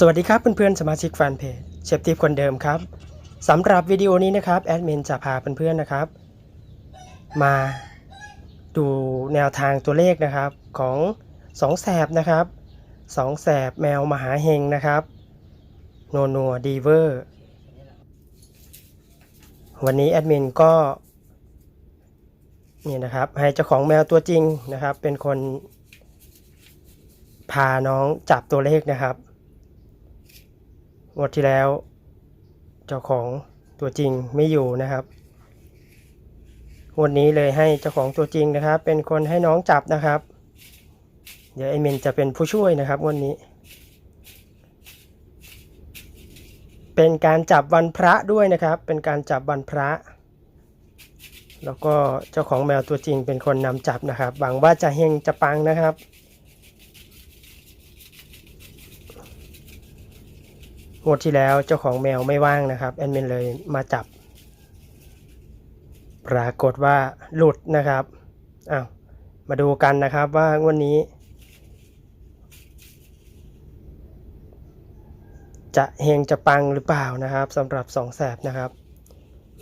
สวัสดีครับเพื่อนๆสมาชิกแฟนเพจเชฟทิปคนเดิมครับสำหรับวิดีโอนี้นะครับแอดมินจะพาเพื่อนๆนะครับ มาดูแนวทางตัวเลขนะครับของสองแสบนะครับสองแสบแมวมหาเฮงนะครับโนนัวดีเวอร์วันนี้แอดมินก็นี่นะครับให้เจ้าของแมวตัวจริงนะครับ เป็นคนพาน้องจับตัวเลขนะครับ งวดที่แล้ว เจ้าของตัวจริงไม่อยู่นะครับงวดนี้เลยให้เจ้าของตัวจริงนะครับ เป็นคนให้น้องจับนะครับ เดี๋ยวไอเมนจะเป็นผู้ช่วยนะครับงวันนี้ เป็นการจับวันพระด้วยนะครับ เป็นการจับวันพระ แล้วก็เจ้าของแมวตัวจริงเป็นคนนำจับนะครับหวังว่าจะเฮงจะปังนะครับ งวดที่แล้วเจ้าของแมวไม่ว่างนะครับแอดมินเลยมาจับ ปรากฏว่าหลุดนะครับอ้าวมาดูกันนะครับว่างวดนี้ จะเฮงจะปังหรือเปล่านะครับสำหรับสองแสบนะครับ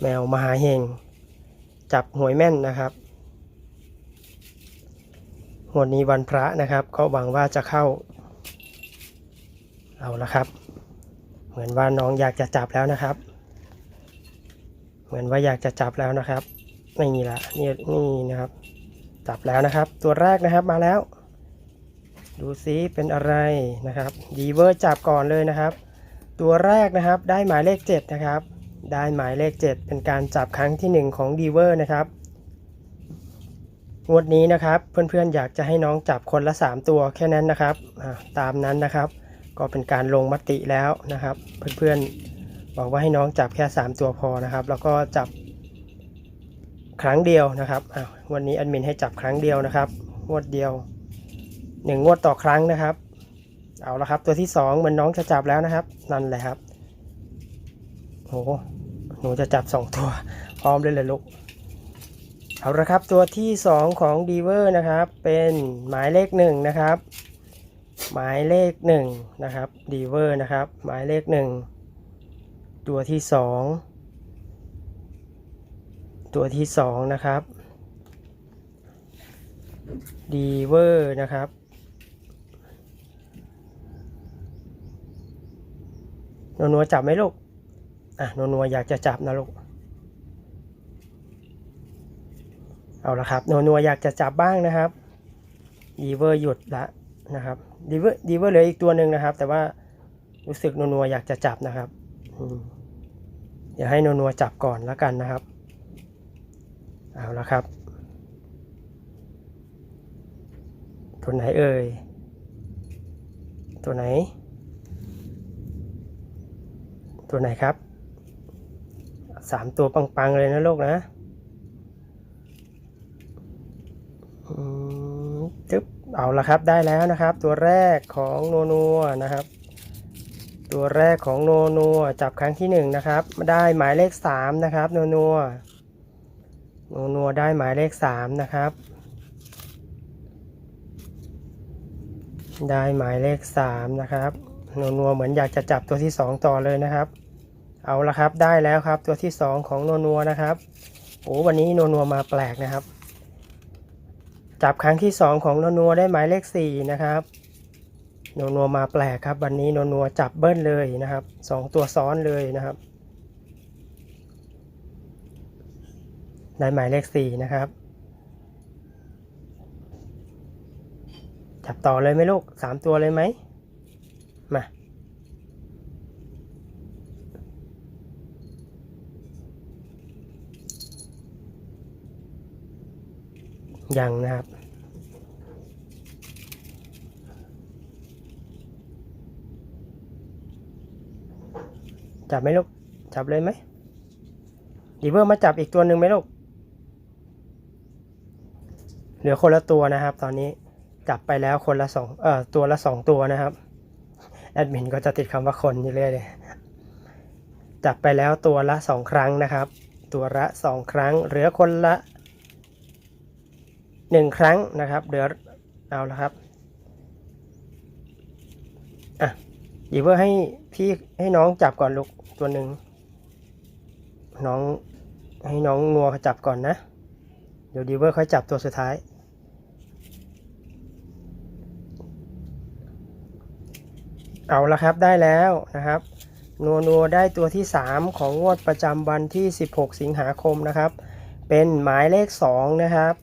แมวมหาเฮงจับหวยแม่นนะครับงวดนี้วันพระนะครับ ก็หวังว่าจะเข้า เอาละครับ เหมือนว่าน้องอยากจะจับแล้วนะครับ เหมือนว่าอยากจะจับแล้วนะครับไม่มีละนี่นี่นะครับ จับแล้วนะครับ ตัวแรกนะครับมาแล้ว ดูซิเป็นอะไรนะครับดีเวอร์จับก่อนเลยนะครับ ตัวแรกนะครับได้หมายเลข 7 นะครับ ได้หมายเลข 7 เป็นการจับครั้งที่ 1 ของดีเวอร์นะครับงวดนี้นะครับเพื่อนๆอยากจะให้น้องจับคนละ 3 ตัวแค่นั้นนะครับตามนั้นนะครับ ก็เป็นการลงมติแล้วนะครับ เพื่อนๆบอกว่าให้น้องจับแค่ 3 ตัวพอนะครับ แล้วก็จับครั้งเดียวนะครับวันนี้แอดมินให้จับครั้งเดียวนะครับงวดเดียวหนึ่งวดต่อครั้งนะครับ เอาละครับ ตัวที่สองเหมือนน้องจะจับแล้วนะครับ นั่นแหละครับโหหนูจะจับสองตัว พร้อมเลยเลยลูกเอาละครับตัวที่สองของดีเวอร์นะครับ เป็นหมายเลขหนึ่งนะครับ หมายเลขหนึ่งนะครับดีเวอร์นะครับ หมายเลขหนึ่งตัวที่สองตัวที่สองนะครับดีเวอร์นะครับโนนัวจับไหมลูก อะโนนัวอยากจะจับนะลูก เอาละครับโนนัวอยากจะจับบ้างนะครับดีเวอร์หยุดละ นะครับดีเวอร์ดีเวอร์เหลืออีกตัวหนึ่งนะครับ แต่ว่ารู้สึกนัวๆอยากจะจับนะครับอืมเดี๋ยวให้นัวๆจับก่อนแล้วกันนะครับ เอาละครับตัวไหนเอ่ย ตัวไหน ตัวไหนครับสามตัวปังๆเลยนะลูกนะอืมจึ๊บ เอาละครับได้แล้วนะครับ ตัวแรกของโนนัวนะครับ ตัวแรกของโนนัวจับครั้งที่หนึ่งนะครับ ได้หมายเลขสามนะครับโนนัวโนนัวได้หมายเลขสามนะครับ ได้หมายเลขสามนะครับโนนัวเหมือนอยากจะจับตัวที่สองต่อเลยนะครับ เอาละครับได้แล้วครับตัวที่สองของโนนัวนะครับโอ้วันนี้โนนัวมาแปลกนะครับ จับครั้งที่ 2 ของนนัวได้หมายเลข 4 นะครับนนัวมาแปลกครับ วันนี้นนัวจับเบิ้ลเลยนะครับสองตัวซ้อนเลยนะครับได้หมายเลข 4 นะครับ จับต่อเลยไหมลูกสามตัวเลยไหม ยังนะครับ จับไหมลูก จับเลยไหมดีเวอร์มาจับอีกตัวหนึ่งไหมลูก เหลือคนละตัวนะครับ ตอนนี้จับไปแล้วคนละสองเอ่อตัวละสองตัวนะครับ แอดมินก็จะติดคำว่าคนอยู่เรื่อยเลยจับไปแล้วตัวละสองครั้งนะครับ ตัวละสองครั้ง เหลือคนละ หนึ่งครั้งนะครับ เดี๋ยวเอาละครับอะดีเวอร์ให้พี่ให้น้องจับก่อนลูกตัวหนึ่งน้องให้น้องนัวจับก่อนนะ เดี๋ยวดีเวอร์ค่อยจับตัวสุดท้าย เอาละครับได้แล้วนะครับ นัวนัวได้ตัวที่ 3 ของงวดประจำวันที่ 16 สิงหาคมนะครับ เป็นหมายเลข 2 นะครับ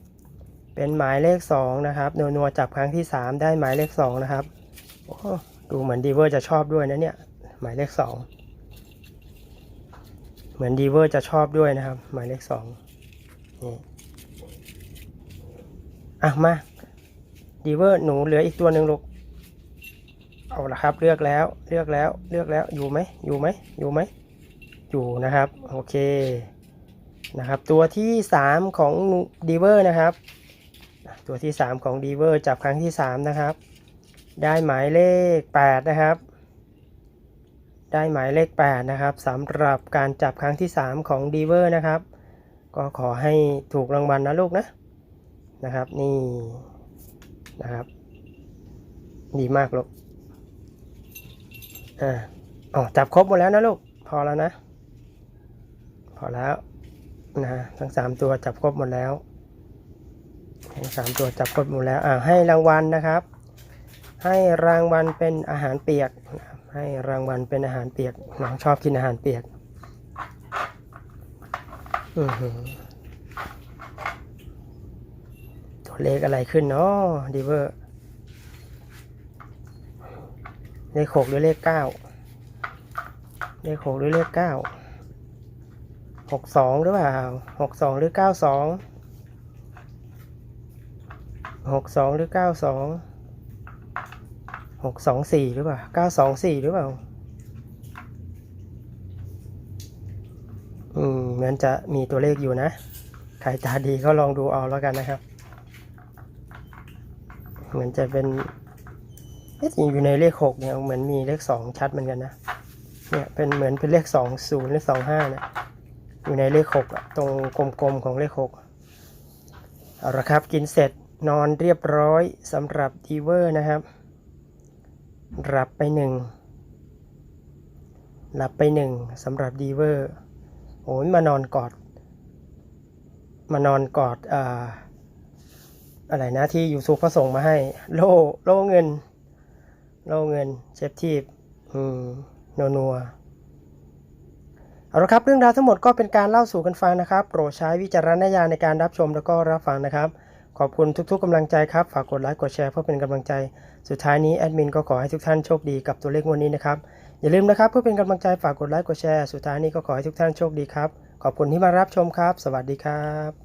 เป็นหมายเลข2นะครับนัวนัวจับครั้งที่ 3 ได้หมายเลข2นะครับโอ้ดูเหมือนดีเวอร์จะชอบด้วยนะเนี่ยหมายเลข 2 เหมือนดีเวอร์จะชอบด้วยนะครับ หมายเลข2นี่อะมาดีเวอร์หนูเหลืออีกตัวหนึ่งลูกเอาละครับ เลือกแล้วเลือกแล้วเลือกแล้วอยู่ไหมอยู่ไหมอยู่ไหมอยู่นะครับโอเคนะครับ ตัวที่ 3 ของดีเวอร์นะครับ ตัวที่ 3 ของดีเวอร์จับครั้งที่ 3 นะครับ ได้หมายเลข 8 นะครับ ได้หมายเลข 8 นะครับสำหรับการจับครั้งที่ 3 ของดีเวอร์นะครับ ก็ขอให้ถูกรางวัลนะลูกนะนะครับนี่นะครับ ดีมากลูกอ่าอ๋อจับครบหมดแล้วนะลูกพอแล้วนะ พอแล้วนะทั้งสามตัวจับครบหมดแล้ว สามตัวจับครบหมดแล้วอ่าให้รางวัลนะครับ ให้รางวัลเป็นอาหารเปียก ให้รางวัลเป็นอาหารเปียกน้องชอบกินอาหารเปียกอือหือตัวเลขอะไรขึ้นเนาะดีเวอร์เลขหกหรือเลขเก้าเลขหกหรือเลขเก้าหกสองหรือเปล่าหกสองหรือเก้าสอง หกสองหรือเก้าสองหกสองสี่หรือเปล่าเก้าสองสี่หรือเปล่า อืมเหมือนจะมีตัวเลขอยู่นะ ใครตาดีก็ลองดูเอาแล้วกันนะครับ เหมือนจะเป็นเอ๊ะอยู่ในเลขหกเนี่ยเหมือนมีเลขสองชัดเหมือนกันนะ เนี่ยเป็นเหมือนเป็นเลขสองศูนย์หรือสองห้านะอยู่ในเลขหกอะตรงกลมๆของเลขหกเอาละครับกินเสร็จ นอนเรียบร้อยสำหรับดีเวอร์นะครับ หลับไปหนึ่งหลับไปหนึ่งสำหรับดีเวอร์โอ้ยมานอนกอด มานอนกอดอ่าอะไรนะที่ยูซูเขาส่งมาให้ โลโลเงิน โลเงินเชฟทีบอืมนัวนัวเอาละครับ เรื่องราวทั้งหมดก็เป็นการเล่าสู่กันฟังนะครับ โปรดใช้วิจารณญาณในการรับชมแล้วก็รับฟังนะครับ ขอบคุณทุกๆกำลังใจครับ ฝากกดไลค์กดแชร์เพื่อเป็นกำลังใจ สุดท้ายนี้แอดมินก็ขอให้ทุกท่านโชคดีกับตัวเลขวันนี้นะครับ อย่าลืมนะครับเพื่อเป็นกำลังใจฝากกดไลค์กดแชร์ สุดท้ายนี้ก็ขอให้ทุกท่านโชคดีครับ ขอบคุณที่มารับชมครับ สวัสดีครับ